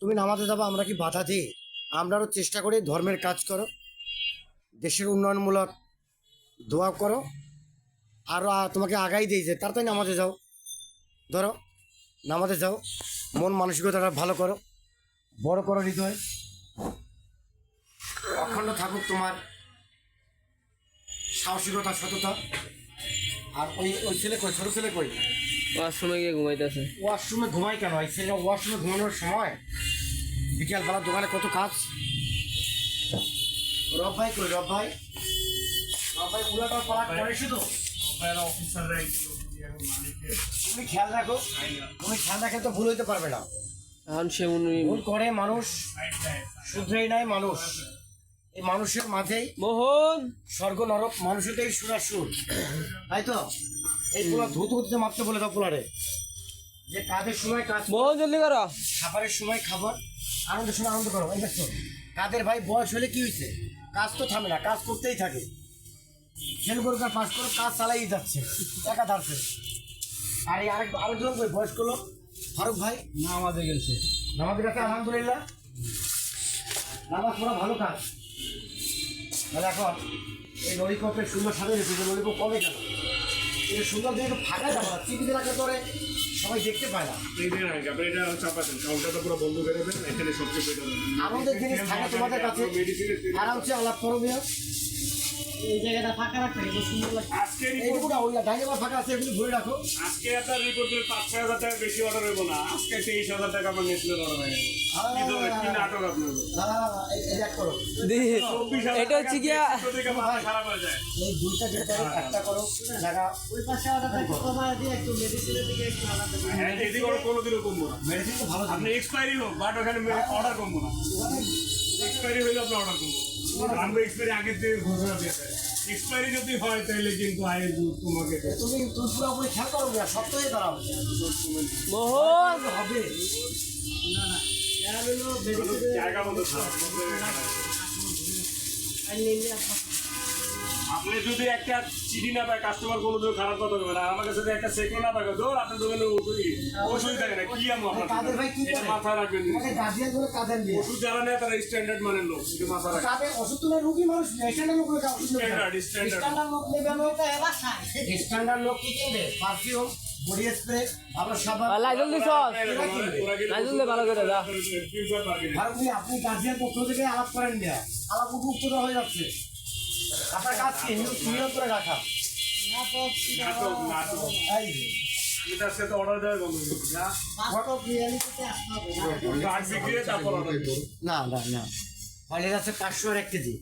তুমি নামাজে যাব, আমরা কি বাধা দিই? আমরাও চেষ্টা করি, ধর্মের কাজ করো, দেশের উন্নয়নমূলক দোয়া করো আরও তোমাকে আগাই দিই যে, তাড়াতাড়ি নামাজে যাও। ধরো, নামাজে যাও, মন মানসিকতাটা ভালো করো, বড় করো হৃদয়। অখণ্ড থাকুক তোমার সাহসিকতা, সততা। আর ওই ওই ছেলে কই? ছোট ছেলে কই? ওয়াশরুমে গিয়ে ঘুমাইতেছে। ওয়াশরুমে ঘুমাই কেন? এই ছেলেটা ওয়াশরুমে ঘুমানোর সময় বিকেলবেলা দোকানে কত কাজ? রব ভাই কই রব ভাই? রব ভাই উলাটা করে শুধু? তুমি খেয়াল রাখো তুমি খেয়াল রাখে তো ভুল হইতে পারবে না। এখন সে উনি ভুল করে মানুষ শুধরেই নাই মানুষ। এই মানুষের মাঝেই মোহন! স্বর্গ নরক মানুষেরটাই সুরা সুর। তাই তো? এই পোলা ধুত হতে মাত্র বলে দাও পোলারে। যে কাজের সময় কাজ মোহন জলদি করো। খাবারের সময় খাবার আনন্দের সময় আনন্দ করো। এই দেখছ কাদের ভাই বয়স হলে কি হয়েছে কাজ তো থামে না কাজ করতেই থাকে। খেল করো কাজ পাস করো কাজ চালাই যাচ্ছে একা ধারছে। আর এই আরেক আরেকজন কই বয়স করল ফারুক ভাই। নামাজে আমাদের গেছে। নামাজের কাছে আলহামদুলিল্লাহ। নামাজ পড়া ভালো কাজ। তাহলে এখন এই ললিপপের সুন্দর সাথে রেখেছে ললিপপ কবে কেন এই সুন্দর দিয়ে একটু ফাঁকা যাব না টিভিতে রাখার পরে সবাই দেখতে পায় না। আমাদের এটা জিনিস থাকে তোমাদের কাছে। আরামসে আলাপ করো মিয়া। এই জায়গাটা ফাঁকা রাখতে কিন্তু সুন্দর লাগে। আজকে ওই ফাঁকা আছে এগুলো রাখো। আজকে আপনার রিপোর্ট করে পাঁচ ছয় হাজার টাকা বেশি অর্ডার হইব না। আজকে তেইশ হাজার টাকা আমার নেসলের অর্ডার হয়ে এটা হচ্ছে গিয়া হয়ে। এই দুইটা যেটা একটা করো জায়গা ওই পাশে অর্ডারটা একটু কমায় দিয়ে একটু মেডিসিনের দিকে একটু আলাদা হ্যাঁ কোনোদিনও কমবো না। মেডিসিন তো ভালো আপনি এক্সপায়ারি হোক বাট ওখানে অর্ডার কমবো না। এক্সপায়ারি হইলে আপনি অর্ডার করব আমরা এক্সপায়ারি আগের থেকে ঘোষণা দিয়ে দেয়। এক্সপায়ারি যদি হয় তাহলে কিন্তু আয় তোমাকে তুমি তুমি পুরোপুরি খেয়াল করো না সপ্তাহে দাঁড়াও। মোহন হবে। এরা হলো মেডিসিনের জায়গা মতো আপনি যদি একটা চিঠি না পায় কাস্টমার কোনোদিন খারাপ কথা বলবে না আমার কাছে যদি একটা সেকেন্ড না থাকে ধর আপনার দোকানে ওষুধ ওষুধ থাকে না কি আমো আপনার কাদের ভাই কি এটা করে? মাথা রাখবেন ওষুধ যারা নেয় তারা স্ট্যান্ডার্ড মানের লোক এটা মাথা রাখেন তাদের ওষুধ তুলে রুগী মানুষ স্ট্যান্ডার্ড লোক স্ট্যান্ডার্ড স্ট্যান্ডার্ড লোক নেবে না ওটা এবার স্ট্যান্ডার্ড লোক কি কিনবে পারফিউম বডি স্প্রে ভালো সাবান লাইজল দিছ? লাইজল দে ভালো করে যা। আর আপনি আপনি গার্জিয়ান পক্ষ থেকে আলাপ করেন না। আলাপ উপযুক্ত হয়ে যাচ্ছে। আপনার কাজ কি? নিয়ম- করে রাখা। না কার্ড বিক্রি তারপর অর্ডার দিন না না না। হলে যাচ্ছে পাঁচশো এক কেজি।